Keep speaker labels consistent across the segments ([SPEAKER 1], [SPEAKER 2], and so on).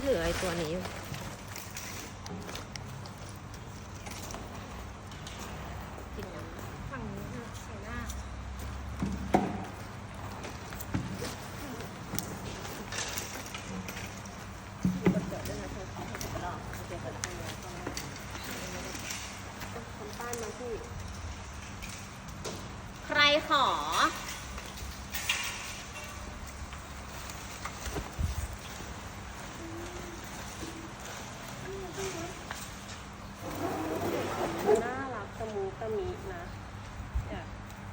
[SPEAKER 1] เหลือไอตัวนี้อยู่ กินน้ำ
[SPEAKER 2] ฝั่งนี้ค่ะใส่หน้า
[SPEAKER 1] ใครขอ
[SPEAKER 3] น่ารักตะมูตะมินะเนี่ย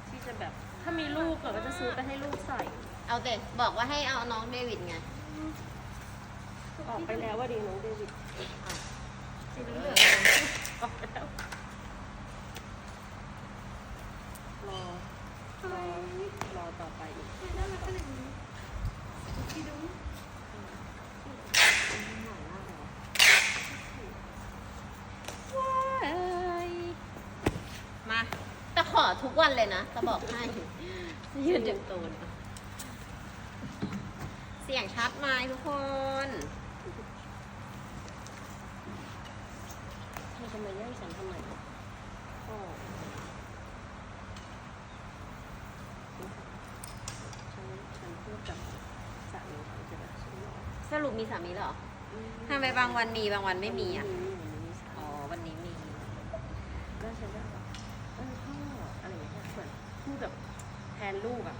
[SPEAKER 3] ที่จะแบบถ้ามีลูกเราก็จะซื้อไปให้ลูกใส่
[SPEAKER 1] เอาเด็กบอกว่าให้เอาน้องเดวิดไง
[SPEAKER 3] ออกไปแล้วว่าดีน้องเดวิด
[SPEAKER 2] สีเหลือง
[SPEAKER 3] ออกไปแล้วรอรอรอต่อไปอีก
[SPEAKER 2] ๆน่ารักขนาดนี้พี่ดู
[SPEAKER 1] มาแต่ขอทุกวันเลยนะจะบอกให้ยืนดึงตูนเสียงชัดไหมทุกคน
[SPEAKER 3] เธอจะมาแย่งฉันทำไมอ๋อฉันฉันพูดกับสามีฉันจะแบบฉันบอก
[SPEAKER 1] สรุปมีสามีเหรอทำไมบางวันมีบางวันไม่มีอะ
[SPEAKER 3] มีมีสา
[SPEAKER 1] อ๋อ
[SPEAKER 3] มี
[SPEAKER 1] วันนี้มี
[SPEAKER 3] แล้วฉันก็แบบเออพ่ออะไรอย่างเงี้ยเหมือนพูดแบบแทนลูกอะ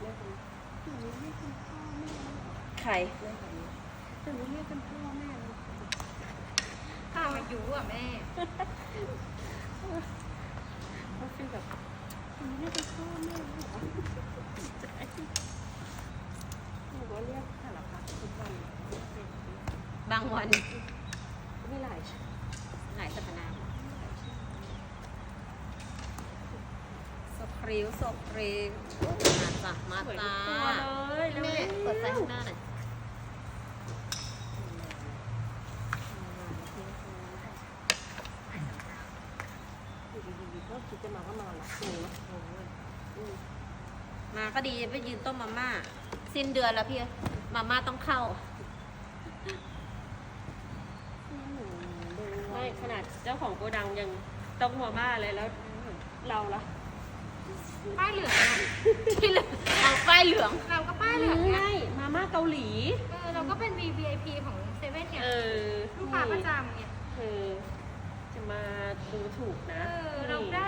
[SPEAKER 3] เรียกกันหนูเรียกกันพ่อแม่เลยเหรอ
[SPEAKER 1] ใคร
[SPEAKER 3] เรียกแบบนี้แต่หนูเรียกกันพ่อแม่เลย
[SPEAKER 2] ข้าวอายุอะแม่
[SPEAKER 3] เขาเป็นแบบหนูเรียกกันพ่อแม่เลยเหรอหนูก็เรียกสารพัดทุกวัน
[SPEAKER 1] บางวัน
[SPEAKER 3] ไม่หลายชื่อ
[SPEAKER 1] หลายสรรพนามสคริวสคริวมาจ้ะมา
[SPEAKER 3] สวย
[SPEAKER 1] จ้า
[SPEAKER 3] ทุกตัวเลย
[SPEAKER 1] แม่เปิดไฟข้างหน้าหน่อย
[SPEAKER 3] อยู่ดีๆก็คิดจะมาก็มาละงงนะงงเลยอืม
[SPEAKER 1] มาก็ดีไปยืนต้มมาม่าสิ้นเดือนแล้วพี่มาม่าต้องเข้า
[SPEAKER 3] ไม่ขนาดเจ้าของโกดังยังต้องมาม่าเลยแล้วเราล่ะ
[SPEAKER 2] ป้ายเหลืองอะ
[SPEAKER 1] ที่เหลือเอาป้ายเหลือง
[SPEAKER 2] เราก็ป้ายเหลืองไง
[SPEAKER 3] ไม่มาม่าเกาหลี
[SPEAKER 2] เออเราก็เป็น VIP ของเซเว่นเนี่ย
[SPEAKER 3] เออ
[SPEAKER 2] ลูกค้าประจำเนี่ย
[SPEAKER 3] เออจะมาดูถูก
[SPEAKER 2] เอ
[SPEAKER 3] นะ
[SPEAKER 2] อเราได้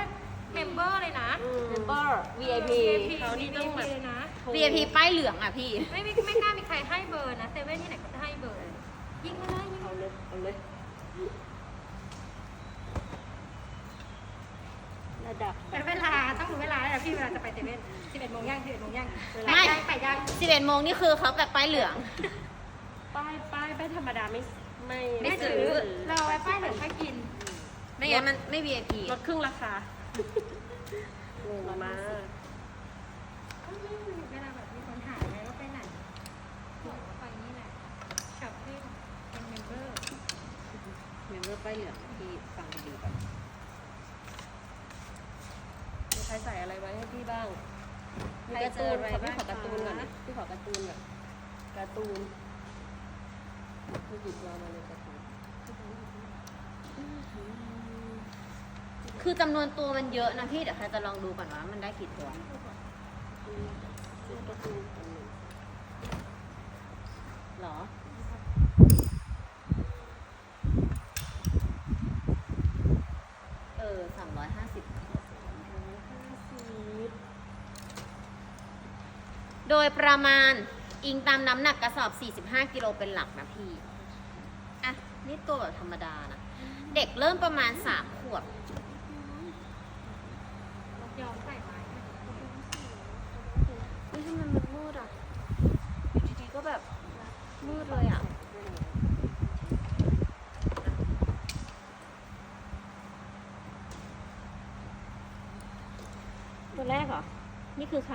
[SPEAKER 2] เมมเบอร์เลยนะ
[SPEAKER 1] เมมเบอร์ VIP
[SPEAKER 3] เขานี่ต้องแบบ
[SPEAKER 2] เลยนะ
[SPEAKER 1] VIP ป้ายเหลืองอะพี่
[SPEAKER 2] ไม่ไม่ไม่กล้ามีใครให้เบอร์นะเซเว่นที่ไหนก็จะให้เบอร์ ยิงมาเลยยิง
[SPEAKER 3] เอา
[SPEAKER 2] มาเลย
[SPEAKER 3] เลยเอาเลยระดับแบ
[SPEAKER 2] แต่
[SPEAKER 3] บ
[SPEAKER 2] เวลาต้องรู้เวลาแล้วนะพี่เวลาจะไปเซเว่น11โมงย่าง11โมงย่าง
[SPEAKER 1] ไม่
[SPEAKER 2] ไปย่างไปย่าง
[SPEAKER 1] 11โมงนี่คือเขาแบบป้ายเหลือง
[SPEAKER 3] ป้ายป้ายป้ายธรรมดาไม่ไม่
[SPEAKER 1] ไม่
[SPEAKER 2] ไม่
[SPEAKER 1] ซื้
[SPEAKER 2] ซื้
[SPEAKER 1] อ
[SPEAKER 2] อเราเอาไว้ป้ายเหลืองค่อยกิน
[SPEAKER 1] ไม่งั้นมันไม่ VIP
[SPEAKER 3] ลดครึ่งราคา งงมาก
[SPEAKER 2] เวลาแบบมีคนถามไงว่าไปไหนบอกว่าไปนี่แหละช้อปปิ้งเป็นเมมเบอร์
[SPEAKER 1] เมมเบอร์ป้ายเหลืองพี่ฟังดีๆก่อน
[SPEAKER 3] มีใครใส่อะไรไว้ให้พี่บ้าง
[SPEAKER 1] ใครเจออะไร
[SPEAKER 3] ขอ
[SPEAKER 1] บ้าง
[SPEAKER 3] พี่ขอการ์ตูนก่อนนะพี่ขอการ์ตูนก่อนการ์ตูนพี่หยิบมามาเลยการ์ตูน
[SPEAKER 1] คือจำนวนตัวมันเยอะนะพี่ เดี๋ยวใครจะลองดูก่อนว่ามันได้กี่ตัว
[SPEAKER 3] อืมซื้อการ์ตูนอันหนึ่ง
[SPEAKER 1] หรอ เออสามร้อยห้าสิบ โดยประมาณอิงตามน้ำหนักกระสอบ 45 กิโลเป็นหลักนะพี่ อะ นี่ตัวแบบธรรมดานะ เด็กเริ่มประมาณ 3 ขวบ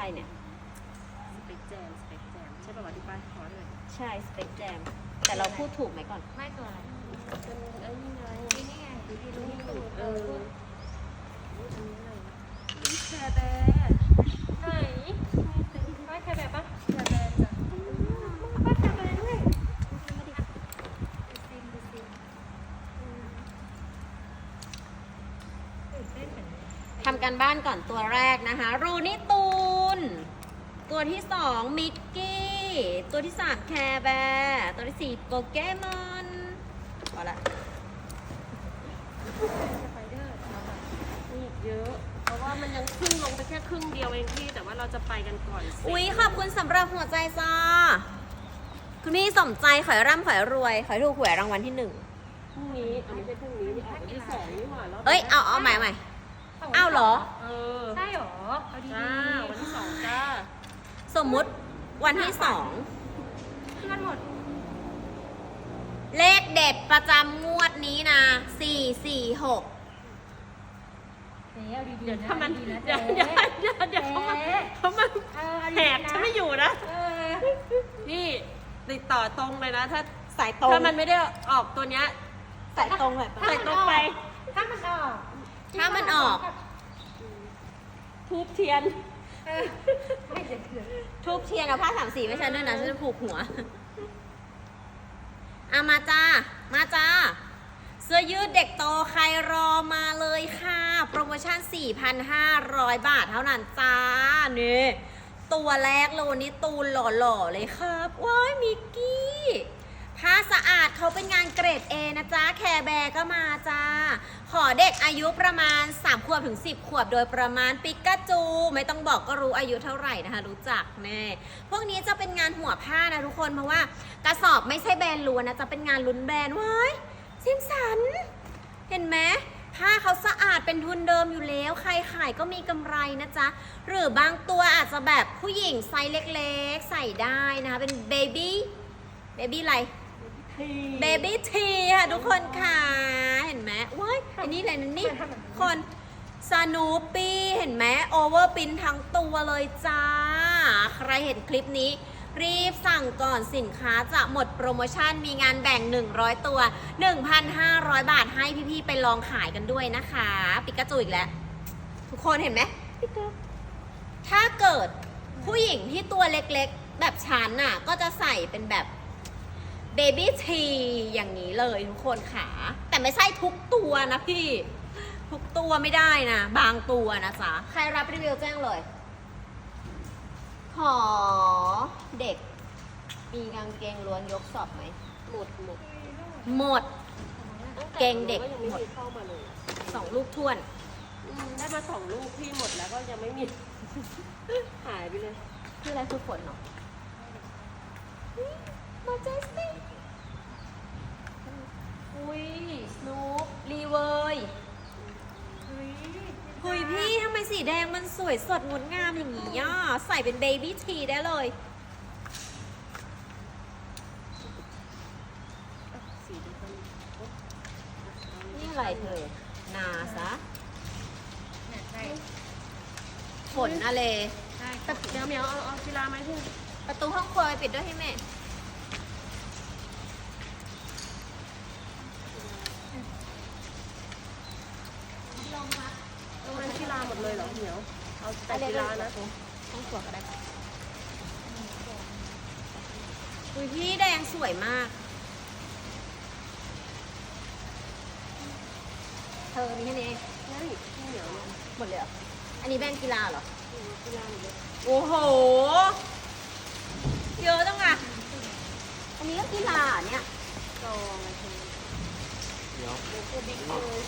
[SPEAKER 2] อะ
[SPEAKER 1] ไรเนี่ย
[SPEAKER 3] สเปกแจมสเปกแจมใช่ป่าวะที่ป้าขอเลย
[SPEAKER 1] ใช่สเปกแจม แต่เราพูดถูกไหมก่อน
[SPEAKER 2] ไม่ตัวอะไร
[SPEAKER 3] เป็นไนี่ไง
[SPEAKER 2] นี่ไงดูดีรู้ถูแค
[SPEAKER 3] แบ
[SPEAKER 2] ร์
[SPEAKER 3] ไหนป้าบร์ปแคแบร์
[SPEAKER 2] จ้ะป้าแคแบ
[SPEAKER 3] ร์ด้วย
[SPEAKER 1] ทำการบ้านก่อนตัวแรกนะคะ รูนี้ตัว ตัวที่สองมิกกี้ ตัวที่สามแคร์แบร์ตัวที่สี่โปเกมอนพอละ
[SPEAKER 2] สไปเดอร์
[SPEAKER 3] มีอีกเยอะ เพราะว่ามันยังครึ่งลงไปแค่ครึ่งเดียวเองพี่ แต่ว่าเราจะไปกันก่อนสิ
[SPEAKER 1] อุ๊ย ขอบคุณสำหรับหัวใจจ้าคุณพี่สมใจขอยร่ำขอยรวย ขอยถูกหวยรางวัลที่หนึ่ง
[SPEAKER 3] พรุ่งนี้เอาไม่ใช่พรุ่งนี้นี่ออกวันที่สองนี่หว่าแล้ว
[SPEAKER 1] เอ้ย เอาเอาใหม่ใหม่อ้าวเหรอ
[SPEAKER 3] เออ
[SPEAKER 2] ใช่เหรอเอาดี
[SPEAKER 3] จ้าวันที่สองจ้า
[SPEAKER 1] สมมุติวันที่สอง
[SPEAKER 2] ๆเพื่อนหมด
[SPEAKER 1] เลขเด็ดประจำงวดนี้นะสี่สี่หก
[SPEAKER 2] เจ๊เอาดีๆ
[SPEAKER 3] เดี๋ยว
[SPEAKER 2] นะ
[SPEAKER 3] ถ้ามัน
[SPEAKER 2] ดีๆนะ
[SPEAKER 3] เดี๋ยว
[SPEAKER 2] เจ๊
[SPEAKER 3] เดี๋ยวเดี๋ยวเดี๋ยวเขามา
[SPEAKER 2] เจ๊
[SPEAKER 3] เขามา
[SPEAKER 2] เออเอา
[SPEAKER 3] แห
[SPEAKER 2] ดี
[SPEAKER 3] ก
[SPEAKER 2] ๆนะ
[SPEAKER 3] ฉันไม่อยู่นะ
[SPEAKER 2] เออ
[SPEAKER 3] นี่ติดต่อตรงเลยนะ ถ้า
[SPEAKER 1] สายตรง
[SPEAKER 3] ถ้ามันไม่ได้ออกตัวเนี้ย
[SPEAKER 1] สายตรงเลย
[SPEAKER 3] ใส่ตรงไป
[SPEAKER 2] ถ้ามันออก
[SPEAKER 1] ถ้ามันออก
[SPEAKER 3] ทูบเทียน
[SPEAKER 1] ทูบเทียนกับผ้าสามสีไม่ใช่ด้วยนะฉันจะผูกหัวอามาจ้า มาจ้า เสื้อยืดเด็กโตใครรอมาเลยค่ะ โปรโมชั่น 4,500 บาทเท่านั้นจ้านี่ตัวแรกโลนี้ตูนหล่อๆเลยครับว้ายมิกกี้ ผ้าสะอาดเขาเป็นงานเกรด A นะจ๊ะ แคร์แบร์ก็มาจ้า ขอเด็กอายุประมาณ 3 ขวบถึง 10 ขวบโดยประมาณปิกาจู ไม่ต้องบอกก็รู้อายุเท่าไหร่นะคะ รู้จักแน่พวกนี้จะเป็นงานหัวผ้านะทุกคน เพราะว่ากระสอบไม่ใช่แบรนด์ล้วนนะจะเป็นงานลุ้นแบรนด์ว้ายซิมสัน เห็นไหมผ้าเขาสะอาดเป็นทุนเดิมอยู่แล้ว ใครขายก็มีกำไรนะจ๊ะ หรือบางตัวอาจจะแบบผู้หญิงไซส์เล็กๆ ใส่ได้นะคะ เป็นเบบี้เบบี้อะไร เบบี้ทีค่ะทุกคนค่ะ เห็นไหมว้ายอันนี้อะไรนะนี่คนสนูปี้เห็นไหมโอเวอร์ปินทั้งตัวเลยจ้า ใครเห็นคลิปนี้ รีบสั่งก่อนสินค้าจะหมดโปรโมชั่นมีงานแบ่ง 100 ตัว 1,500 บาทให้พี่ๆ ไปลองขายกันด้วยนะคะ ปิกาจูอีกแล้ว ทุกคนเห็นไหมถ้าเกิดผู้หญิงที่ตัวเล็กๆ แบบฉันน่ะ ก็จะใส่เป็นแบบ เบบี้ทีอย่างนี้เลยทุกคนค่ะ แต่ไม่ใช่ทุกตัวนะพี่ ทุกตัวไม่ได้นะ บางตัวนะจ๊ะ ใครรับรีวิวแจ้งเลย ขอเด็ก มีกางเกงล้วนยกสอบไหม
[SPEAKER 3] หมดหมด
[SPEAKER 1] หมด เกงเด็ก
[SPEAKER 3] ยังไม่มีเข้ามาเลย
[SPEAKER 1] สองลูกท้วน
[SPEAKER 3] อืมได้มาสองลูกพี่หมดแล้วก็ยังไม่มี หายไปเลย
[SPEAKER 1] คืออะไรคือฝนเนาะ มาเจสซี่อุ้ยสโนปรีเวย
[SPEAKER 2] เฮ้ย
[SPEAKER 1] เฮ้ยพี่ทำไมสีแดงมันสวยสดงดงามอย่างนี้อะใส่เป็นเบบี้ทีได้เลย
[SPEAKER 3] สีเดียวกันโอ๊ะ
[SPEAKER 1] นี่อะไรเธอ นาซะ
[SPEAKER 2] เนี่ยใช่
[SPEAKER 1] ฝนอะไร
[SPEAKER 2] ใช่
[SPEAKER 3] แต่เดี๋ยวเหมียวเอาเอากีฬาไหมพี่
[SPEAKER 1] ประตูห้องครัวไปปิดด้วยให้แม่
[SPEAKER 3] เอาไว้กีฬาหมดเลยเหรอเหมียว เอา แต่กีฬานะ
[SPEAKER 1] ห้องครัวก็ได้อุ้ยพี่แดงสวยมาก เธอมีแค่นี้เอง
[SPEAKER 3] ใช่พี่เหมียวเนี่ย
[SPEAKER 1] หมดเลยเหรอ อันนี้แบรนด์กีฬาเหรอ
[SPEAKER 3] กีฬาหมดเลย
[SPEAKER 1] โอ้โห เยอะจังอะอันนี้ก็กีฬาเหรอเนี่ย
[SPEAKER 3] จองอะไรเธอเดี๋ยวโลโก้บิ๊กเลย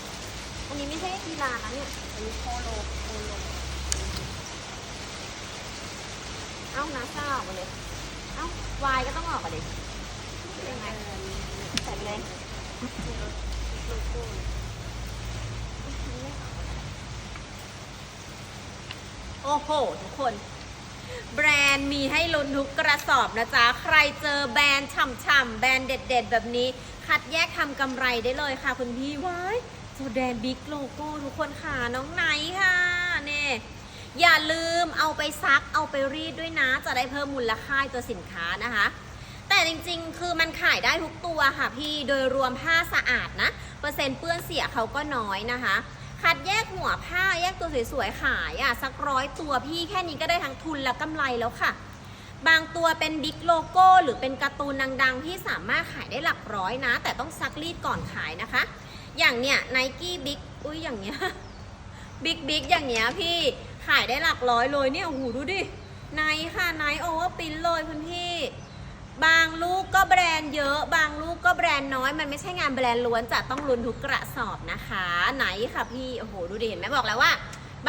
[SPEAKER 1] อันนี้ไม่ใช่กีฬานะเนี่ย
[SPEAKER 3] อันนี้โคโลโคโล
[SPEAKER 1] เอ้านาซ่าออกมาเลยเอ้าวายก็ต้องออกมาดิยังไงใส่ไปเลย
[SPEAKER 3] โลโก้
[SPEAKER 1] โอ้โห ทุกคน แบรนด์มีให้ลุ้นทุกกระสอบนะจ๊ะ ใครเจอแบรนด์ฉ่ำๆแบรนด์เด็ด ๆ แบบนี้ คัดแยกทำกำไรได้เลยค่ะคุณพี่ว้ายโซแดนบิ๊กโลโก้ทุกคนค่ะ น้องไหนค่ะเนี่ย อย่าลืมเอาไปซักเอาไปรีดด้วยนะ จะได้เพิ่มมูลค่าตัวสินค้านะคะ แต่จริงๆ คือมันขายได้ทุกตัวค่ะพี่โดยรวมผ้าสะอาดนะ เปอร์เซ็นต์เปื้อนเสียเขาก็น้อยนะคะ คัดแยกหัวผ้าแยกตัวสวยๆ ขายอะสักร้อยตัวพี่แค่นี้ก็ได้ทั้งทุนและกำไรแล้วค่ะ บางตัวเป็นบิ๊กโลโก้หรือเป็นการ์ตูนดังๆ ที่สามารถขายได้หลักร้อยนะ แต่ต้องซักรีดก่อนขายนะคะ อย่างเนี้ยไนกี้บิ๊กอุ้ยอย่างเนี้ยบิ๊กบิ๊กอย่างเงี้ยพี่ ขายได้หลักร้อยเลยเนี่ยโอ้โหดูดิไนท์ค่ะไนท์โอเวอร์ปินเลยคุณพี่ บางลูกก็แบรนด์เยอะ บางลูกก็แบรนด์น้อย มันไม่ใช่งานแบรนด์ล้วนจะต้องลุ้นทุกกระสอบนะคะไหนค่ะพี่โอ้โหดูดิเห็นไหมบอกแล้วว่า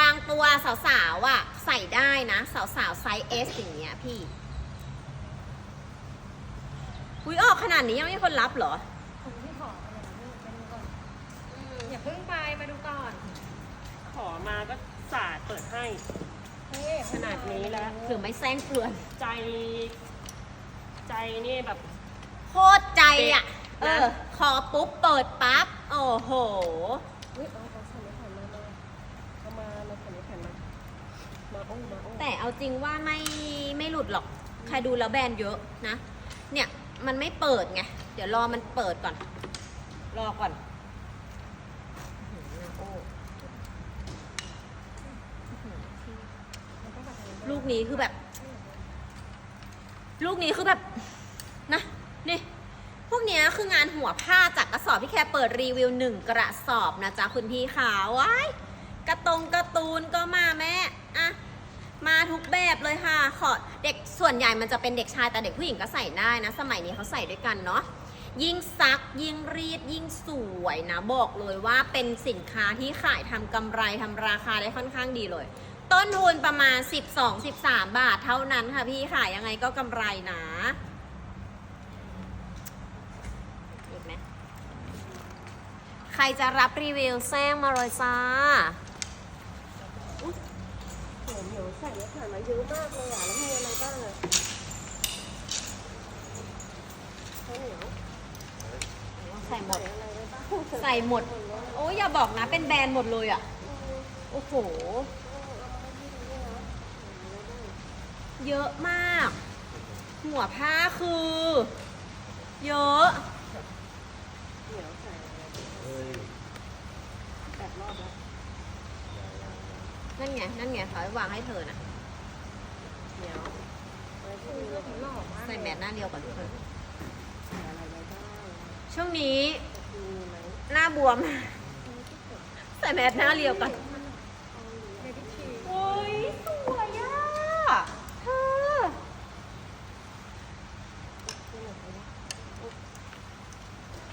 [SPEAKER 1] บางตัวสาวๆอะใส่ได้นะสาวๆไซส์ S อย่างเงี้ยพี่อุ้ยออกขนาดนี้ยังไม่มีคนรับเหรอ
[SPEAKER 2] คนที่ขอไปเลยนะไปดูก่อนอย่าเพิ่งไปมาดูก่อน
[SPEAKER 3] ขอมาก็ สาดเปิดให้
[SPEAKER 2] เฮ้ย
[SPEAKER 3] ขนาดนี้แล้ว
[SPEAKER 1] หรือไม่แซงเกลือน
[SPEAKER 3] ใจ ใจนี่แบบ
[SPEAKER 1] โคตรใจอะ เอ
[SPEAKER 3] นะ
[SPEAKER 1] อขอปุ๊บเปิดปั๊บ โอ้โห
[SPEAKER 3] อุ้ยเอาเอาใส่ไม่แผ่นมามาเอามามาใส่ไม่แผ่นมา มาโอ้มาโอ้
[SPEAKER 1] แต่เอาจริงว่าไม่ไม่หลุดหรอก ใครดูแล้วแบรนด์เยอะนะ เนี่ยมันไม่เปิดไง เดี๋ยวรอมันเปิดก่อน รอก่อนอื้อหือโอ้อื้อหือ ลูกนี้คือแบบ ลูกนี้คือแบบนะนี่พวกเนี้ยคืองานหัวผ้าจากกระสอบที่แค่เปิดรีวิวหนึ่งกระสอบนะจ๊ะคุณพี่ขาวว้ายกระตรงกร์ตูนก็มาแม่อะมาทุกแบบเลยค่ะ ขอเด็กส่วนใหญ่มันจะเป็นเด็กชายแต่เด็กผู้หญิงก็ใส่ได้นะ สมัยนี้เขาใส่ด้วยกันเนาะยิ่งซักยิ่งรีดยิ่งสวยนะ บอกเลยว่าเป็นสินค้าที่ขายทำกำไรทำราคาได้ค่อนข้างดีเลย ต้นทุนประมาณ 12-13 บาทเท่านั้นค่ะพี่ขายยังไงก็กำไรนะอีกไหมใครจะรับรีวิวแซงมาเลยจ้า
[SPEAKER 3] โหเหนียวใส่ไม่แผ่นมาเยอะมากเลยอะ แล้วมีอะไรบ้างอะข้าวเหนียว
[SPEAKER 1] ใส่หมด
[SPEAKER 3] ใส่อะไรไว้บ้าง
[SPEAKER 1] ใส่หมด โอ้ยอย่าบอกนะ เป็นแบรนด์หมดเลยอะ โอ้โห เยอะมาก หัวผ้าคือ เยอะ
[SPEAKER 3] เหนียวใส่อะไรแปดรอบแล้ว
[SPEAKER 1] นั่นไง นั่นไงเขาให้วางให้เธอนะ
[SPEAKER 3] เหนียวอะไรที่
[SPEAKER 2] คือ
[SPEAKER 3] มี
[SPEAKER 2] เรื่องของหล่อมาก
[SPEAKER 1] ใส่แมสหน้าเดียวก่อนเธอ
[SPEAKER 3] ใส่อะไรไว้บ้าง
[SPEAKER 1] ช่วงนี้
[SPEAKER 3] มีไหม
[SPEAKER 1] หน้าบวม ใส่แมสหน้าเรียวก่อน
[SPEAKER 2] เบบี้ชี
[SPEAKER 1] โอ้ยสวยอะเธอ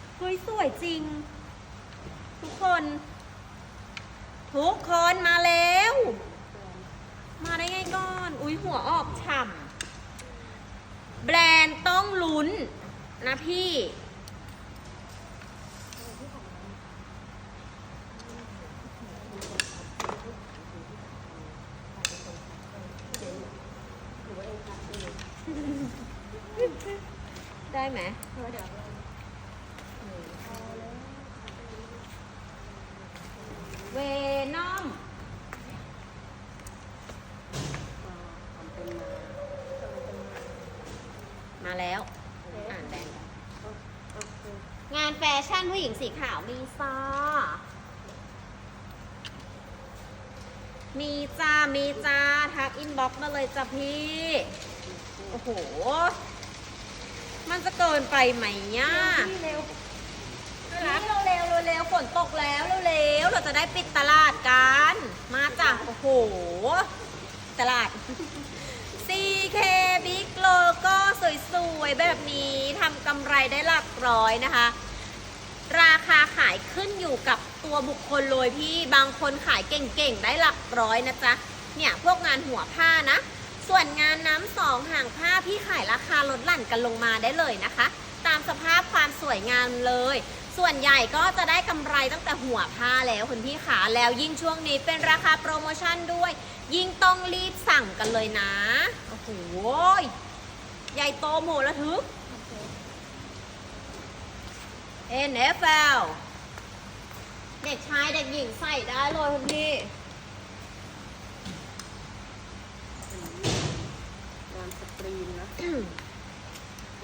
[SPEAKER 1] เฮ้ยสวยจริง ทุกคน ทุกคนมาแล้ว มาได้ไงก่อน อุ้ยหัวออกฉ่ำแบรนด์ต้องลุ้นนะพี่ ได้ไหม
[SPEAKER 2] เออเดี๋ยว
[SPEAKER 1] เวนอม
[SPEAKER 3] ทำเป็นมา
[SPEAKER 1] มาแล้ว อ่านแบรนด์
[SPEAKER 3] โอเค
[SPEAKER 1] งานแฟชั่นผู้หญิงสีขาวมีซ่า มีจ้า มีจ้า ทักอินบ็อกซ์มาเลยจ้ะพี่ โอ้โห มันจะเกินไปไหมย่า
[SPEAKER 2] พี่เร็ว
[SPEAKER 1] นี่เร็วเร็วฝนตกแล้วเร็วเราจะได้ปิดตลาดกัน มาจ้ะ โอ้โห ตลาด CK Big Logo สวยๆ แบบนี้ทำกำไรได้หลักร้อยนะคะ ราคาขายขึ้นอยู่กับ ตัวบุคคลเลยพี่บางคนขายเก่งๆ ได้หลักร้อยนะจ๊ะ เนี่ยพวกงานหัวผ้านะ ส่วนงานน้ำสองห่างผ้าพี่ขายราคาลดหลั่นกันลงมาได้เลยนะคะ ตามสภาพความสวยงามเลย ส่วนใหญ่ก็จะได้กำไรตั้งแต่หัวผ้าแล้วคุณพี่ขาแล้วยิ่งช่วงนี้เป็นราคาโปรโมชั่นด้วย ยิ่งต้องรีบสั่งกันเลยนะโอ้โหใหญ่โตโหมระทึก NFL เด็กชายเด็กหญิงใส่ได้เลยคุณพี่
[SPEAKER 3] งานสกรีนนะ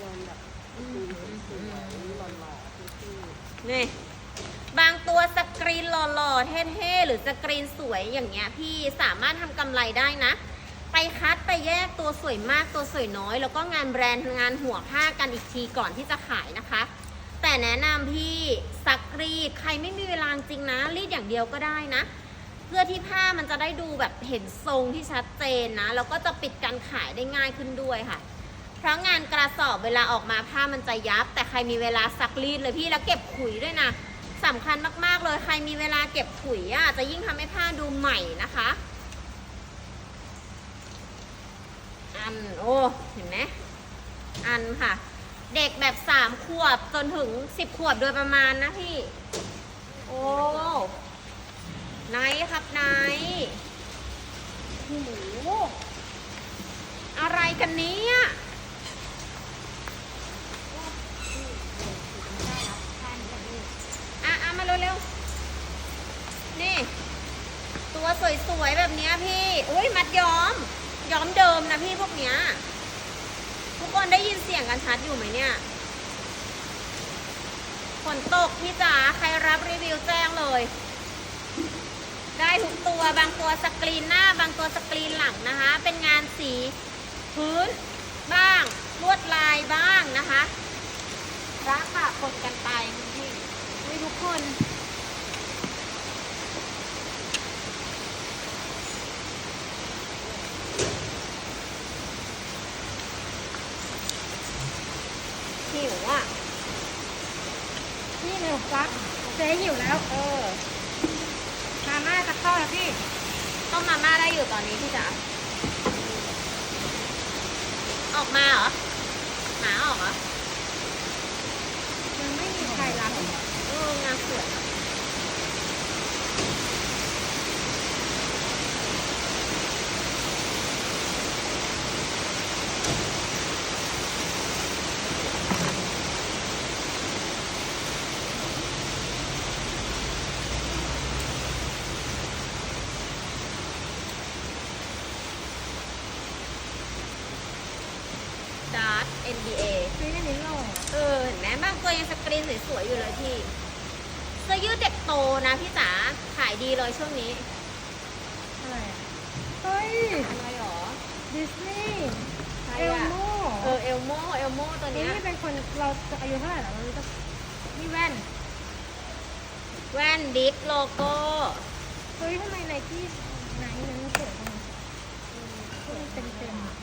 [SPEAKER 3] งานแบบสกรีนสวยๆหล่อๆที่
[SPEAKER 1] นี่บางตัวสกรีนหล่อๆเท่ๆหรือสกรีนสวยอย่างเงี้ย พี่สามารถทำกำไรได้นะ ไปคัดไปแยกตัวสวยมากตัวสวยน้อย แล้วก็งานแบรนด์งานหัวผ้ากันอีกทีก่อนที่จะขายนะคะ แต่แนะนำพี่สักรีดใครไม่มีเวลาจริงนะ รีดอย่างเดียวก็ได้นะ เพื่อที่ผ้ามันจะได้ดูแบบเห็นทรงที่ชัดเจนนะ แล้วก็จะปิดการขายได้ง่ายขึ้นด้วยค่ะ เพราะงานกระสอบเวลาออกมาผ้ามันจะยับ แต่ใครมีเวลาซักรีดเลยพี่แล้วเก็บขุยด้วยนะสำคัญมากๆเลยใครมีเวลาเก็บขุยอะจะยิ่งทำให้ผ้าดูใหม่นะคะอันโอ้เห็นไหมอันค่ะ เด็กแบบสามขวบจนถึงสิบขวบโดยประมาณนะพี่ โอ้ไนท์ครับไนท์โอ้โหอะไรกันเนี้ยอะอะมาเร็วๆ นี่ ตัวสวยๆ แบบเนี้ยพี่ อุ้ยมัดย้อม ย้อมเดิมนะพี่พวกเนี้ย ทุกคนได้ยินเสียงกันชัดอยู่ไหมเนี่ยฝนตกพี่จ๋าใครรับรีวิวแจ้งเลย ได้ทุกตัวบางตัวสกรีนหน้า บางตัวสกรีนหลังนะคะ เป็นงานสีพื้นบ้าง ลวดลายบ้างนะคะราคาปนกันไปคุณพี่อุ้ยทุกคน หิวอะ
[SPEAKER 2] นี่เร็วฟักเจ๊หิวแล้ว
[SPEAKER 1] เออ
[SPEAKER 2] มาม่าจะเข้าแล้วพี่
[SPEAKER 1] ต้มมาม่าได้อยู่ตอนนี้พี่จ๋า ออกมาเหรอ หมาออกเหรอ
[SPEAKER 2] ยังไม่มีใครรับ
[SPEAKER 1] เอองานสวยอะดาร์ NBA
[SPEAKER 2] ซื้อในนี้หล่อ
[SPEAKER 1] เออเห็นไหม บางตัวยังสกรีนสวยๆอยู่เลยพี่เสื้อยืดเด็กโตนะพี่จ๋าขายดีเลยช่วงนี้
[SPEAKER 2] อะไรอะเฮ้ย
[SPEAKER 1] อะไรหรอ
[SPEAKER 2] ดิสนีย์
[SPEAKER 1] ใคร
[SPEAKER 2] เอล
[SPEAKER 1] อะ
[SPEAKER 2] โม่
[SPEAKER 1] เออเอลโมเอลโมตัว
[SPEAKER 2] นี่
[SPEAKER 1] เนี้ย
[SPEAKER 2] เป็นคนเราจะอายุเท่าไหร่แล้วเรารู้จักนี่แว่น
[SPEAKER 1] แว่นดิฟโลโก้
[SPEAKER 2] เฮ้ยทำไมไนกี้ไนท์นั้นสวยจังเฮ้ยเต็มเต็มๆอะ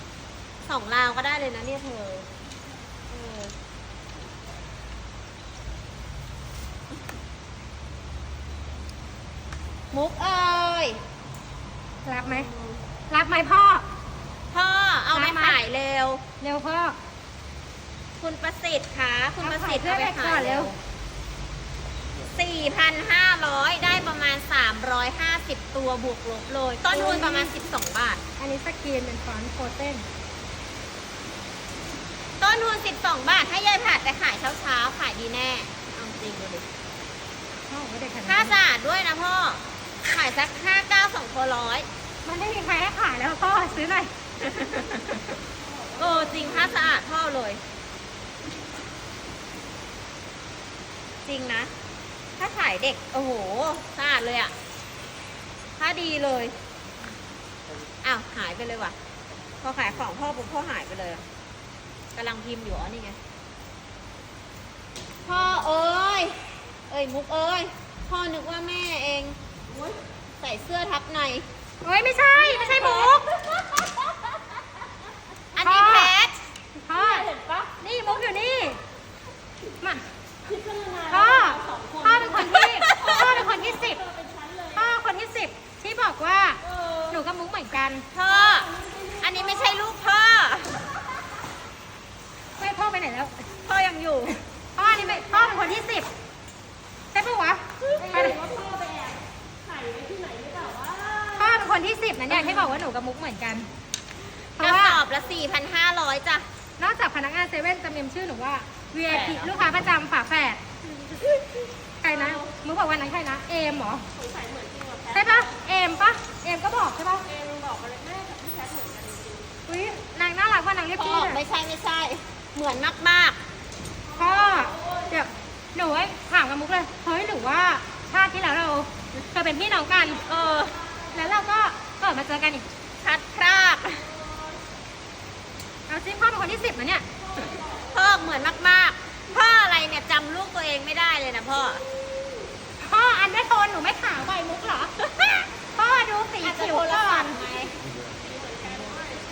[SPEAKER 1] สองราวก็ได้เลยนะเนี่ยเธอเออ มุกเอ้ย
[SPEAKER 2] รับไหม รับไหมพ่อ
[SPEAKER 1] พ่อเอาไป
[SPEAKER 2] ได้ไหม
[SPEAKER 1] ขายเร็ว
[SPEAKER 2] เร็วพ่อ
[SPEAKER 1] คุณประสิทธิ์คะคุณประสิทธิ์
[SPEAKER 2] เอา
[SPEAKER 1] เอาไป
[SPEAKER 2] ขายเพื่
[SPEAKER 1] ขา
[SPEAKER 2] อยนเร็
[SPEAKER 1] เร็ว
[SPEAKER 2] ว
[SPEAKER 1] สี่พันห้าร้อยได้ประมาณสามร้อยห้าสิบตัวบวกลบเลย ต้นทุนประมาณสิบสองบาท
[SPEAKER 2] อันนี้สกรีนเป็นฟอนต์โคเต้น
[SPEAKER 1] ต้นทุนสิบสองบาทให้ยายผัดไปขายเช้าเช้าๆขายดีแน่ เอาจริงดูดิ
[SPEAKER 2] พ่อบอกว่าเด็กขนาด
[SPEAKER 1] ค่า
[SPEAKER 2] นั้น
[SPEAKER 1] สะอาดด้วยนะพ่อ ขายสักห้าเก้าสองตัวร้อย
[SPEAKER 2] มันไม่มีใครให้ขายแล้วพ่อซื้อหน่อย
[SPEAKER 1] เออจริงค่าสะอาดพ่อเลย จริงนะ ถ้าขายเด็ก โอ้โหสะอาดเลยอะถ้าดีเลยอ้าวหายไปเลยว่ะ พอขายของพ่อปุ๊บพ่อหายไปเลยกำลังพิมพ์อยู่อ๋อนี่ไงพ่อเอ้ย เอ้ยมุกเอ้ยพ่อนึกว่า ส่เสื้อทับใน
[SPEAKER 2] เฮ้ยไม่ใช่ไม่ใช่มุก
[SPEAKER 1] อันนี้
[SPEAKER 2] พ่อ
[SPEAKER 1] แพท
[SPEAKER 2] พ่อ
[SPEAKER 1] เห็นปะ
[SPEAKER 2] นี่มุกอยู่นี่ มา
[SPEAKER 1] พิจารณา
[SPEAKER 2] พ่อ
[SPEAKER 1] สองคน
[SPEAKER 2] พ่อเป็นคนที่พ่อเป็นคนที่สิบ
[SPEAKER 1] เป็นชั้นเลย
[SPEAKER 2] พ่อคนที่สิบที่บอกว่า
[SPEAKER 1] เออ
[SPEAKER 2] หนูกับมุกเหมือนกัน
[SPEAKER 1] พ่ออันนี้ไม่ใช่ลูกพ่อ
[SPEAKER 2] ไม่พ่อไปไหนแล้ว
[SPEAKER 1] พ่อยังอยู่
[SPEAKER 2] พ่ออันนี้ไม่พ่อเป็นคนที่สิบใช่ปะวะไปเลย
[SPEAKER 1] ว่าพ่อไปแอบถ่ายไว้ที่ไหนหรือเปล่าว่า
[SPEAKER 2] พ่อเป็นคน ที่สิบนะเนี่ยที่บอกว่าหนูกับมุกเหมือนกัน เพ
[SPEAKER 1] ก
[SPEAKER 2] ราะ
[SPEAKER 1] ระ
[SPEAKER 2] ว่า
[SPEAKER 1] สอบละ 4,500จ้ะ
[SPEAKER 2] นอกจากพนักงานเซเว่นจะเมมชื่อหนูว่า VIP
[SPEAKER 1] แฝดเหรอ
[SPEAKER 2] ลูกค้าประจำฝาแฝดใครนะมุกบอกวันนั้นใครนะเอมเหรอ
[SPEAKER 1] สงสัยเหมือนจริงว่ะแพท
[SPEAKER 2] ใช่ปะเอมปะเอมก็บอกใช่ปะ
[SPEAKER 1] เองบอกมาเลยแม่กับพี่แพทเหมือนกันจริง
[SPEAKER 2] อุ้ยนางน่ารักว่านางเรียก
[SPEAKER 1] พ่อ
[SPEAKER 2] พี่เลย
[SPEAKER 1] ไม่ใช่ไม่ใช่ เหมือนมาก
[SPEAKER 2] พ่อเดี๋ยวหนูไอ้ถามกับมุกเลย เฮ้ยหรือว่าชาติที่แล้วเราเคยเป็นพี่น้องกัน
[SPEAKER 1] ๆ เออ
[SPEAKER 2] แล้วเราก็ เกิดมาเจอกันอีก
[SPEAKER 1] ชัดพราก
[SPEAKER 2] เอาซิพ่อเป็นคนที่สิบนะเนี่ย
[SPEAKER 1] พ่อเหมือนมากๆ พ่ออะไรเนี่ยจำลูกตัวเองไม่ได้เลยนะพ่อ
[SPEAKER 2] พพ่ออันได้โทนหนูไม่ขาวใบมุกเหรอ พ่อดูสี
[SPEAKER 1] อาจจะ
[SPEAKER 2] ผิว
[SPEAKER 1] โทร
[SPEAKER 2] ก่อ
[SPEAKER 1] ศัพ
[SPEAKER 2] น
[SPEAKER 1] ท์ไง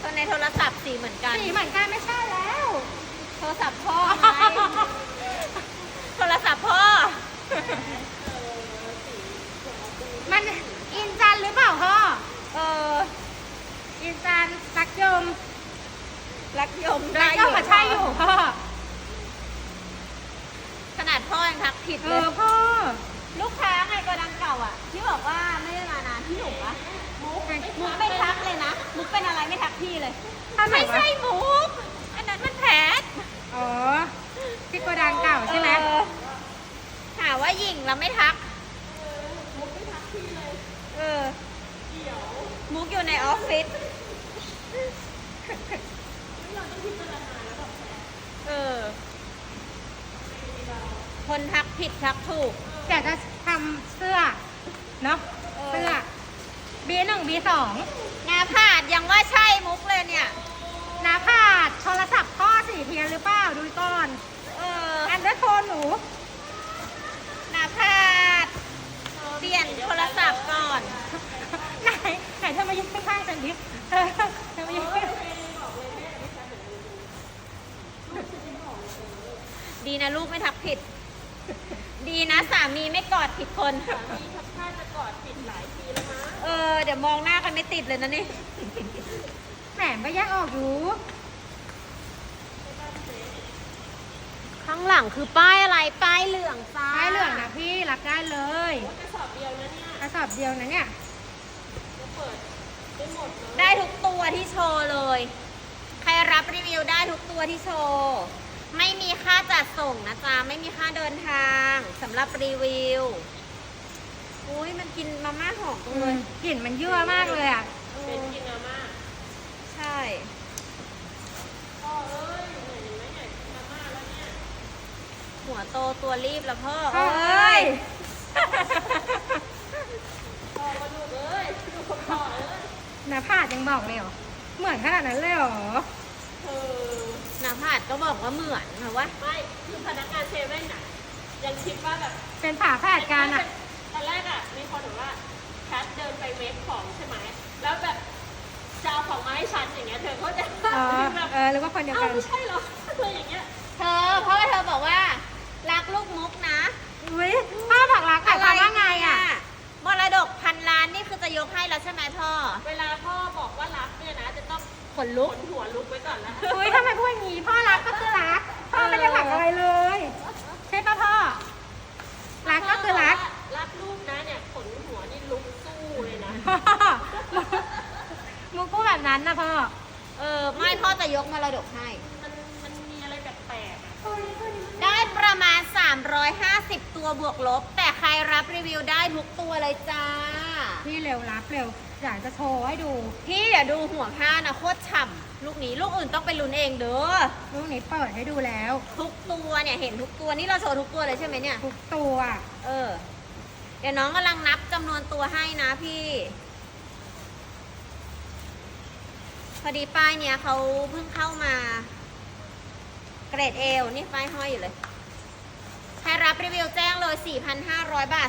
[SPEAKER 1] ตอนในโทรศัพท์สีเหมือนกัน
[SPEAKER 2] สีเหมือนกันไม่ใช่แล้ว
[SPEAKER 1] โทรศัพท์พ่อไงโทรศัพท์พ่อ
[SPEAKER 2] มันอินจันหรือเปล่าพ่อ
[SPEAKER 1] เออ
[SPEAKER 2] อินจันรักยม
[SPEAKER 1] รักยม
[SPEAKER 2] รั
[SPEAKER 1] ได้
[SPEAKER 2] ก
[SPEAKER 1] อย
[SPEAKER 2] มมาใช่อยู่พ่อ
[SPEAKER 1] ขนาดพ่อยังทักผิด
[SPEAKER 2] เอ
[SPEAKER 1] เลย
[SPEAKER 2] อพ่อ
[SPEAKER 1] ลูกค้าไงโกดังเก่าอะ ที่บอกว่าไม่ได้มานานที่หนูปะมุกมุกไม่ทักเลยนะ มุกเป็นอะไรไม่ทักพี่เลย
[SPEAKER 2] ทำไม
[SPEAKER 1] ไม่
[SPEAKER 2] วะ
[SPEAKER 1] ใช่มุก อันนั้นมันแผน
[SPEAKER 2] อ๋อที่โกดังเก่าใช่ไหม
[SPEAKER 1] เออหาว่าหญิงแล้วไม่ทักมุกไม่ทักพี่เลยเออ มุกอยู่ในออฟฟิศเออ คนทักผิดทักถูก
[SPEAKER 2] เดี๋ยวจะทำเสื้อ เนาะ
[SPEAKER 1] เออ
[SPEAKER 2] เสื้อ B หนึ่ง B สอง
[SPEAKER 1] งาผาดยังว่าใช่มุกเลยเนี่ย
[SPEAKER 2] นาพาดโทรศัพท์พ่อสี่เทียนหรือเปล่า ดูก่อน
[SPEAKER 1] เออ
[SPEAKER 2] อันเดอร์โทนหนู
[SPEAKER 1] หนาผาด เปลี่ยนโทรศัพท์ก่อน
[SPEAKER 2] ไหน ไหนเธอมายืนข้างๆฉันดิเธอเธอมายืนข้าง
[SPEAKER 1] ดีนะลูกไม่ทักผิด ดีนะสามีไม่กอดผิดคนเออ เดี๋ยวมองหน้ากันไม่ติดเลยนะนี่
[SPEAKER 2] แหมก็แยกออกอยู่
[SPEAKER 1] ข้างหลังคือป้ายอะไร ป้ายเหลืองจ้า
[SPEAKER 2] ป้ายเหลืองนะพี่รับได้เลยกระสอบเดียวนะเนี่ยกระสอบเดียวนะเนี่ย
[SPEAKER 1] ได้ทุกตัวที่โชว์เลย ใครรับรีวิวได้ทุกตัวที่โชว์ ไม่มีค่าจัดส่งนะจ๊ะ ไม่มีค่าเดินทางสำหรับรีวิว อุ้ยมันกินมาม่าหอมจังเลย
[SPEAKER 2] กลิ่นมันยั่วมากเลยอะ
[SPEAKER 3] เป็นกินอาม่า
[SPEAKER 1] ใช่
[SPEAKER 3] พ่อเอ้ยเหนื่อยไหมเนี่ยกินอาม่าแล้วเนี่ย
[SPEAKER 1] หัวโตตัวรีบแล้วพ่อ
[SPEAKER 2] พ่อ
[SPEAKER 1] เอ้ย
[SPEAKER 3] พ่อมาดูกเอ้ยดูกับพ่อเอ้ย
[SPEAKER 2] นาพาดยังบ อกเลยเหรอ เหมือนขนาดนั้นเลยเหรอ
[SPEAKER 3] เออ
[SPEAKER 1] นาผาดก็บอกว่าเหมือนค่ะว่า
[SPEAKER 3] ไม่คือพนักงานเซเว่นน่ะยังคิดว่าแบบ
[SPEAKER 2] เป็นฝาแฝดกันอะ
[SPEAKER 3] ตอนแรกอะมีคนบอกว่าแคทเดินไปเวฟของใช่ไหมแล้วแบบจะเอาของมาให้ฉันอย่างเงี้ยเธอเขาใจะ
[SPEAKER 2] อ๋อ
[SPEAKER 3] แบบ
[SPEAKER 2] เออหรือว่าคนเดียว
[SPEAKER 3] เอ้า
[SPEAKER 2] กัน
[SPEAKER 3] ไม่ใช่เหรออะไรอย่างเงี้ย
[SPEAKER 1] เธอเพราะว่าเธอบอกว่ารักลูกมุกนะ
[SPEAKER 2] อุ้ยพ่อบอกรักหมายความว่าไงอะ
[SPEAKER 1] มรดกพันล้านนี่คือจะยกให้แล้วใช่ไหมพ่อ
[SPEAKER 3] เวลาพ่อบอกว่ารักเนี่ยนะจะต้อง
[SPEAKER 1] ขนลุก
[SPEAKER 3] ขนหัวลุกไว้ก่อนแล้ว
[SPEAKER 2] อุ้ยทำไมพูดอย่างนี้พ่อรักก็คือรัก พ่อไม่ได้หวังอะไรเลย ใช่ปะพ่อ รักก็คือรัก
[SPEAKER 3] รักลูกนะเนี่ยขนหัวนี่ลุกสู้เลยนะ
[SPEAKER 2] พ่อมุกพูดแบบนั้นนะพ่อ
[SPEAKER 1] เออไม่พ่อจะยกมรดกให้
[SPEAKER 3] มันมันมีอะไรแปลกๆอะ
[SPEAKER 1] ได้ประมาณ 350 ตัวบวกลบ แต่ ใครรับรีวิวได้ทุกตัวเลยจ้า
[SPEAKER 2] พี่เร็วรับเร็วอยากจะโชว์ให้ดู
[SPEAKER 1] พี่เดี๋ยวดูหัวผ้านะโคตรฉ่ำลูกนี้ลูกอื่นต้องไปลุ้นเองเด้อ
[SPEAKER 2] ลูกนี้เปิดให้ดูแล้ว
[SPEAKER 1] ทุกตัวเนี่ยเห็นทุกตัวนี่เราโชว์ทุกตัวเลยใช่ไหมเนี่ย
[SPEAKER 2] ทุกตัว
[SPEAKER 1] เออ เดี๋ยวน้องกำลังนับจำนวนตัวให้นะพี่ พอดีป้ายเนี้ยเขาเพิ่งเข้ามา เกรดเอลนี่ป้ายห้อยอยู่เลย ใครรับรีวิวแจ้งเลย 4,500 บาท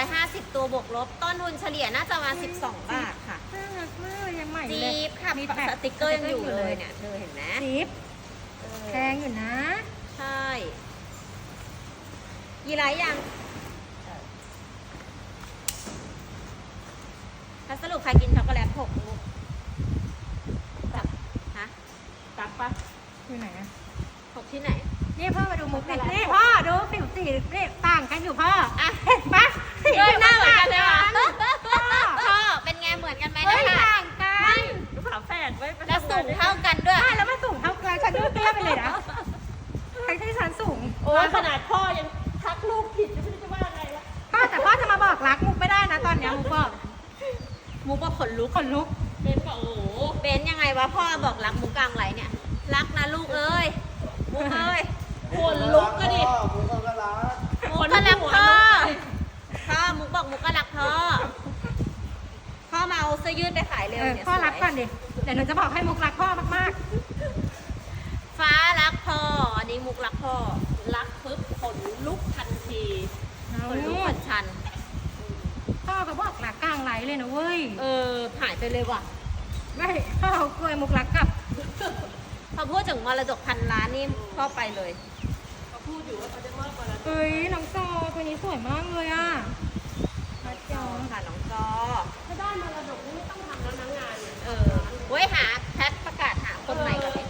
[SPEAKER 1] 350 ตัวบวกลบ ต้นทุนเฉลี่ยน่าจะมา12 บาทค่ะ
[SPEAKER 2] น่ารักมากเลยยังใหม่อยู่เล
[SPEAKER 1] จี๊
[SPEAKER 2] ย
[SPEAKER 1] บค่ะ
[SPEAKER 2] มีแท็
[SPEAKER 1] สติกเกอร์ยังอยู่เลยเนี่ยเธอเห็นไหม
[SPEAKER 2] จี๊บ
[SPEAKER 1] เออ
[SPEAKER 2] แพงอยู่นะ
[SPEAKER 1] ใช่ยีไรยังถ้าสรุปใครกินช็อกโกแลตหกลูกแบบฮะ
[SPEAKER 3] ตักปะ
[SPEAKER 2] อยู่ไหนอะ
[SPEAKER 1] หกที่ไหน
[SPEAKER 2] นี่พ่อมาดูมุกนี่นี่พ่อ ดูผิวสีนี่ต่างกันอยู่พ่อ
[SPEAKER 1] อะ
[SPEAKER 2] เห็นปะสี
[SPEAKER 1] เดินหน้าเหมือนกันเลย
[SPEAKER 2] ต่
[SPEAKER 1] ว่ะ
[SPEAKER 2] ง
[SPEAKER 1] พ่อเป็นไงเหมือนกันไหม
[SPEAKER 2] เฮ้ย
[SPEAKER 1] นะ
[SPEAKER 2] ต่างกัน
[SPEAKER 3] ลูกฝาแฝดไว้ไป
[SPEAKER 1] แล้ว
[SPEAKER 3] ทำ
[SPEAKER 1] สู
[SPEAKER 3] งาน
[SPEAKER 1] ง
[SPEAKER 3] ด้วย
[SPEAKER 1] เท่ากันด้วย
[SPEAKER 2] ใช่แล้วมันสูงเท่ากันฉันดูเตี้ยไปเลยนะใครที่ฉันสูง
[SPEAKER 3] โอ้ยขนาดพ่อยังทักลูกผิดจะไม่รู้จะว่าไงละ
[SPEAKER 2] พ่อแต่พ่อจะมาบอกรักมุกไม่ได้นะตอนเนี้ยมุกบอก
[SPEAKER 1] มุกว่าขนลุก
[SPEAKER 2] ขนลุก
[SPEAKER 3] เป็นบอกโอ้โห
[SPEAKER 1] เบนยังไงวะพ่อบอกรักมุกกลางไรเนี่ย รักนะลูกเอ้ย มุกเอ้ย
[SPEAKER 3] คนลุกก็ดิ
[SPEAKER 1] มุกก็รักพ่อ พ่อ มุกบอกมุกก็รักพ่อ พ่อมาเอาเสื้อยืดไปขายเร็ว
[SPEAKER 2] เออ
[SPEAKER 1] เนี่ย
[SPEAKER 2] พ่อรัก
[SPEAKER 1] สวย
[SPEAKER 2] ก่อน ดิเดี๋ยวหนูจะบอกให้มุกรักพ่อมาก
[SPEAKER 1] ฟ้ารักพ่อ อันนี้มุกรักพ่อ
[SPEAKER 3] รักปุ๊บขนลุกทันที
[SPEAKER 2] ๆ
[SPEAKER 1] ขนลุกขนชัน
[SPEAKER 2] พ่อเขาบอกรักกลางไหลเลยนะเว้ย
[SPEAKER 1] เออหายไปเลยว่ะ
[SPEAKER 2] ไม่พ่อเขากลัวมุกรักกลับ
[SPEAKER 1] พอพูดถึงมรดกพันล้านนี่พ่อไปเลย
[SPEAKER 3] เขาพูดอยู่ว่าเขาจะมอบมรดก
[SPEAKER 2] เฮ้ยน้องจอตัวนี้สวยมากเลยอะมาจอ
[SPEAKER 1] ค่ะน้องจอ
[SPEAKER 3] ถ้าได้มรดกนี่ไม่ต้องทำแล้วนะงานเนี่ย
[SPEAKER 1] เอ อเว้ยหาแพทประกาศหาคนใหม่กันเลย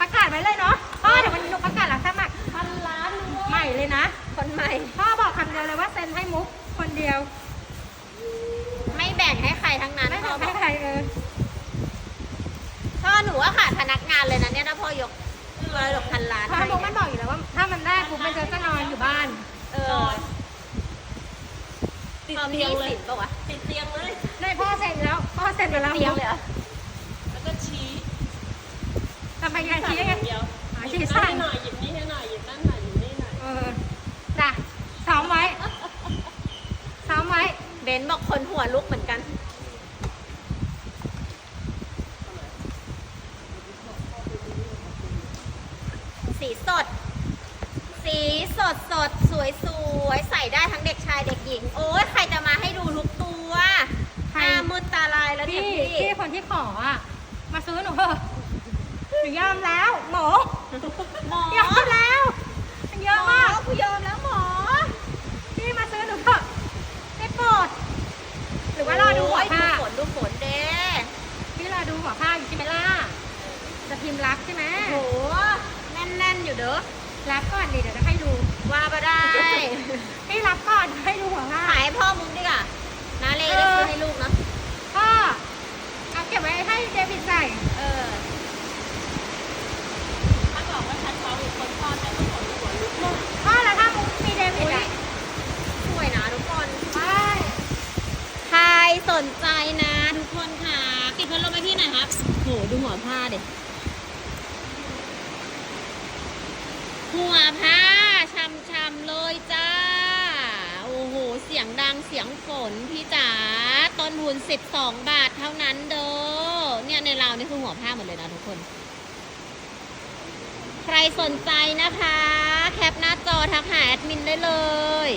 [SPEAKER 2] ประกาศไว้เลยเนาะพ่อเดี๋ยวมันนกประกาศรับสมัคร
[SPEAKER 3] พันล้านเลย
[SPEAKER 2] ใหม่เลยนะ
[SPEAKER 1] คนใหม่
[SPEAKER 2] พ่อบอกคำเดียวเลยว่าเซ็นให้มุกคนเดียว
[SPEAKER 1] ไม่แบ่งให้ใครทั้งนั้น
[SPEAKER 2] ไม่
[SPEAKER 1] พ่อ
[SPEAKER 2] ทำ
[SPEAKER 1] บ
[SPEAKER 2] ให้
[SPEAKER 1] อก
[SPEAKER 2] ใครเออ
[SPEAKER 1] พ่อหนูว่าขาดพนักงานเลยนะเนี่ยถ้าพ่อยกมรดกพันล้าน
[SPEAKER 2] เพราะ
[SPEAKER 1] ให้
[SPEAKER 2] มุกมั
[SPEAKER 1] เนี่
[SPEAKER 2] น
[SPEAKER 1] ย
[SPEAKER 2] บอกอยู่แล้วว่า ถ้ามันได้ปุ๊บมันจะจะนอนอยู่บ้าน
[SPEAKER 1] เออ
[SPEAKER 3] ติด
[SPEAKER 1] พอมี
[SPEAKER 3] เตียงเลย
[SPEAKER 1] สินปะวะ
[SPEAKER 3] ติดเตียงเลย
[SPEAKER 2] ได้พ่อเซ็นแล้ว พ่อเซ็นไปแล้ว
[SPEAKER 1] เตียงเลยเหรอ
[SPEAKER 3] แล้วก็ชี้
[SPEAKER 2] ทำไมไงานชี้ไง
[SPEAKER 3] เดียว
[SPEAKER 2] หา
[SPEAKER 3] ห
[SPEAKER 2] ชี้
[SPEAKER 3] ยิบ
[SPEAKER 2] สั่
[SPEAKER 3] นั่นให้หน่อยหยิบนี่ให้หน่อยหยิบนั่นหน่อยหยิบนี่หน่อย
[SPEAKER 2] เออจ้ะซ้อมไว้ซ้อมไว้
[SPEAKER 1] เบนบอกคนหัวลุกเหมือนกัน สีสด สีสดสดสวยสวยใส่ได้ทั้งเด็กชายเด็กหญิง โอ้ยใครจะมาให้ดูทุกตัวหน้ามืดตาลายแล้วเนี่ย
[SPEAKER 2] พี่
[SPEAKER 1] พี่
[SPEAKER 2] พี่คนที่ขออะ มาซื้อหนูเถอะ นูยอมแล้ว หมอ
[SPEAKER 1] หมอย
[SPEAKER 2] อมแล้วมันเยอะมาก
[SPEAKER 1] กูยอมแล้วหมอ
[SPEAKER 2] พี่มาซื้อหนูเถอะได้โปรดหรือว่ารอดูหัว
[SPEAKER 1] โย
[SPEAKER 2] ผ้า
[SPEAKER 1] ดูฝนดูฝนเด้
[SPEAKER 2] พี่รอดูหัวผ้าอยู่ใช่ไหมล่ะ จะพิมพ์รักใช่ไหม
[SPEAKER 1] โหแน่นๆอยู่เด้อ
[SPEAKER 2] รักก่อนดิเดี๋ยวจะให้ดู
[SPEAKER 1] ว่ามาได้
[SPEAKER 2] ให้รับก่อนให้ดูหัวผ้า
[SPEAKER 1] ขายให้พ่อมึงดีกว่านาเลได้ซื้อให้ลูกเนาะ
[SPEAKER 2] พ่อเอาเก็บไว้ให้เดวิดใส่
[SPEAKER 1] เออ
[SPEAKER 3] ถ้าบอกว่าฉันท้องอีกคนพ่อจะต้องขนหัวลุก
[SPEAKER 2] พ่อแล้วถ้ามุกมีเดวิดอะ
[SPEAKER 1] สวยนะทุกคน
[SPEAKER 2] ไป
[SPEAKER 1] ใคร สนใจนะ ทุกคนค่ะปิดพัดลมให้พี่หน่อยครับโหดูหัวผ้าเด็หัวผ้าช่ำๆเลยจ้า โอ้โห เสียงดังเสียงฝนพี่จ๋าต้นทุน12บาทเท่านั้นเด้อเนี่ยในเรานี่คือหัวผ้าหมดเลยนะทุกคน ใครสนใจนะคะ แคปหน้าจอทักหาแอดมินได้เลย